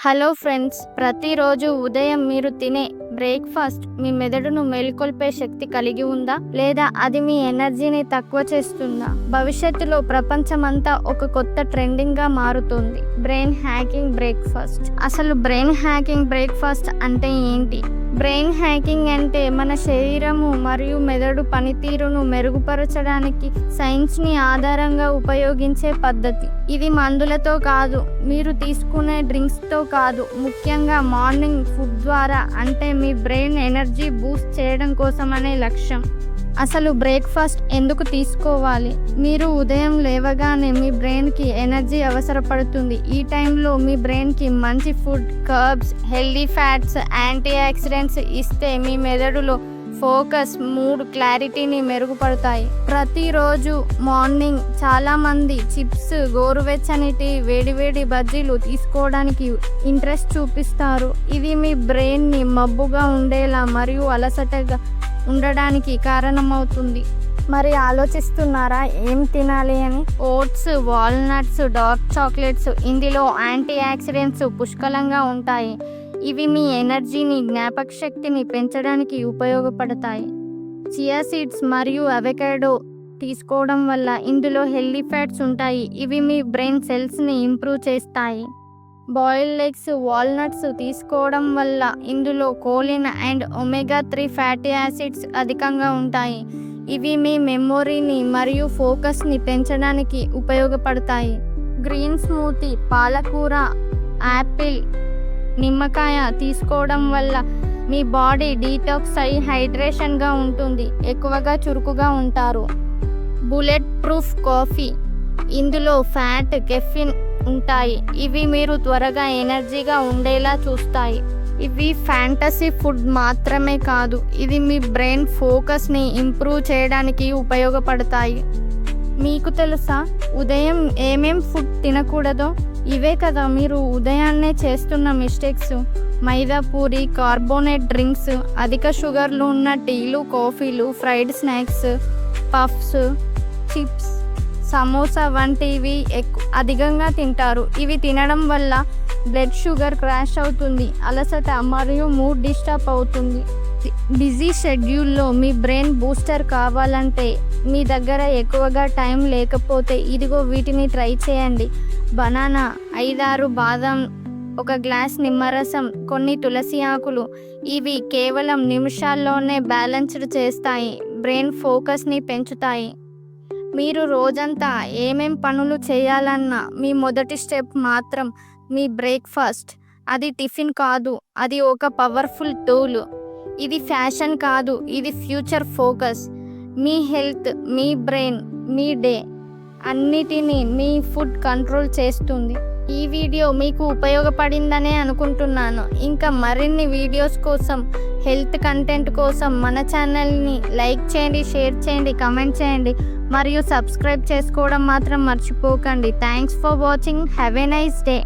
Hello friends ప్రతిరోజు ఉదయం మీరు తినే బ్రేక్ఫాస్ట్ మీ మెదడును మేల్కొల్పే శక్తి కలిగి ఉందా? లేదా అది మీ ఎనర్జీని తక్కువ చేస్తుందా? భవిష్యత్తులో ప్రపంచమంతా ఒక కొత్త ట్రెండింగ్గా మారుతుంది. Brain hacking breakfast. అసలు బ్రెయిన్ హ్యాకింగ్ బ్రేక్ఫాస్ట్ అంటే ఏంటి? బ్రెయిన్ హ్యాకింగ్ అంటే మన శరీరము మరియు మెదడు పనితీరును మెరుగుపరచడానికి సైన్స్ని ఆధారంగా ఉపయోగించే పద్ధతి. ఇది మందులతో కాదు మీరు తీసుకునే డ్రింక్స్తో కాదు. ముఖ్యంగా మార్నింగ్ ఫుడ్ ద్వారా అంటే మీ బ్రెయిన్ ఎనర్జీ బూస్ట్ చేయడం కోసమనే లక్ష్యం. అసలు బ్రేక్ఫాస్ట్ ఎందుకు తీసుకోవాలి? మీరు ఉదయం లేవగానే మీ బ్రెయిన్కి ఎనర్జీ అవసరపడుతుంది. ఈ టైంలో మీ బ్రెయిన్కి మంచి food carbs healthy fats antioxidants ఇస్తే మీ మెదడులో ఫోకస్ మూడ్ క్లారిటీని మెరుగుపడతాయి. ప్రతిరోజు మార్నింగ్ చాలామంది చిప్స్ గోరువెచ్చని టీ వేడివేడి బజ్జీలు తీసుకోవడానికి ఇంట్రెస్ట్ చూపిస్తారు. ఇది మీ బ్రెయిన్ని మబ్బుగా ఉండేలా మరియు అలసటగా ఉండడానికి కారణమవుతుంది. మరి ఆలోచిస్తున్నారా? ఏం తినాలి అని? ఓట్స్ వాల్నట్స్ డార్క్ చాక్లెట్స్ ఇందులో యాంటీ ఆక్సిడెంట్స్ పుష్కలంగా ఉంటాయి. ఇవి మీ ఎనర్జీని జ్ఞాపక శక్తిని పెంచడానికి ఉపయోగపడతాయి. చియా సీడ్స్ మరియు అవకాడో తీసుకోవడం వల్ల ఇందులో హెల్దీ ఫ్యాట్స్ ఉంటాయి. ఇవి మీ బ్రెయిన్ సెల్స్ని ఇంప్రూవ్ చేస్తాయి. బాయిల్డ్ ఎగ్స్ వాల్నట్స్ తీసుకోవడం వల్ల ఇందులో choline and omega three fatty acids అధికంగా ఉంటాయి. ఇవి మీ మెమొరీని మరియు ఫోకస్ని పెంచడానికి ఉపయోగపడతాయి. గ్రీన్ స్మూతీ పాలకూర యాపిల్ నిమ్మకాయ తీసుకోవడం వల్ల మీ బాడీ డీటాక్స్ అయి హైడ్రేషన్గా ఉంటుంది ఎక్కువగా చురుకుగా ఉంటారు. బుల్లెట్ ప్రూఫ్ కాఫీ ఇందులో ఫ్యాట్ కెఫిన్ ఉంటాయి. ఇవి మీరు త్వరగా ఎనర్జీగా ఉండేలా చూస్తాయి. ఇవి ఫ్యాంటసీ ఫుడ్ మాత్రమే కాదు ఇది మీ బ్రెయిన్ ఫోకస్ని ఇంప్రూవ్ చేయడానికి ఉపయోగపడతాయి. మీకు తెలుసా ఉదయం ఏమేం ఫుడ్ తినకూడదో? ఇవే కదా మీరు ఉదయాన్నే చేస్తున్న mistakes. Maida puri carbonate drinks అధిక షుగర్లు ఉన్న టీలు కాఫీలు fried snacks puffs chips samosa వంటివి ఎక్కువ అధికంగా తింటారు. ఇవి తినడం వల్ల బ్లడ్ షుగర్ క్రాష్ అవుతుంది అలసట మరియు మూడ్ డిస్టర్బ్ అవుతుంది. బిజీ షెడ్యూల్లో మీ బ్రెయిన్ బూస్టర్ కావాలంటే మీ దగ్గర ఎక్కువగా టైం లేకపోతే ఇదిగో వీటిని ట్రై చేయండి. బనానా ఐదారు బాదం ఒక గ్లాస్ నిమ్మరసం కొన్ని తులసి ఆకులు. ఇవి కేవలం నిమిషాల్లోనే బ్యాలెన్స్డ్ చేస్తాయి బ్రెయిన్ ఫోకస్ని పెంచుతాయి. మీరు రోజంతా ఏమేం పనులు చేయాలన్నా మీ మొదటి స్టెప్ మాత్రం మీ బ్రేక్ఫాస్ట్. అది టిఫిన్ కాదు అది ఒక పవర్ఫుల్ టూల్. ఇది ఫ్యాషన్ కాదు ఇది ఫ్యూచర్ ఫోకస్. మీ హెల్త్ మీ బ్రెయిన్ మీ డే అన్నిటినీ మీ ఫుడ్ కంట్రోల్ చేస్తుంది. ఈ వీడియో మీకు ఉపయోగపడిందనే అనుకుంటున్నాను. ఇంకా మరిన్ని వీడియోస్ కోసం హెల్త్ కంటెంట్ కోసం మన ఛానల్ని లైక్ చేయండి షేర్ చేయండి కమెంట్ చేయండి. మరియు సబ్స్క్రైబ్ చేసుకోవడం మాత్రం మర్చిపోకండి. Thanks for watching have a nice day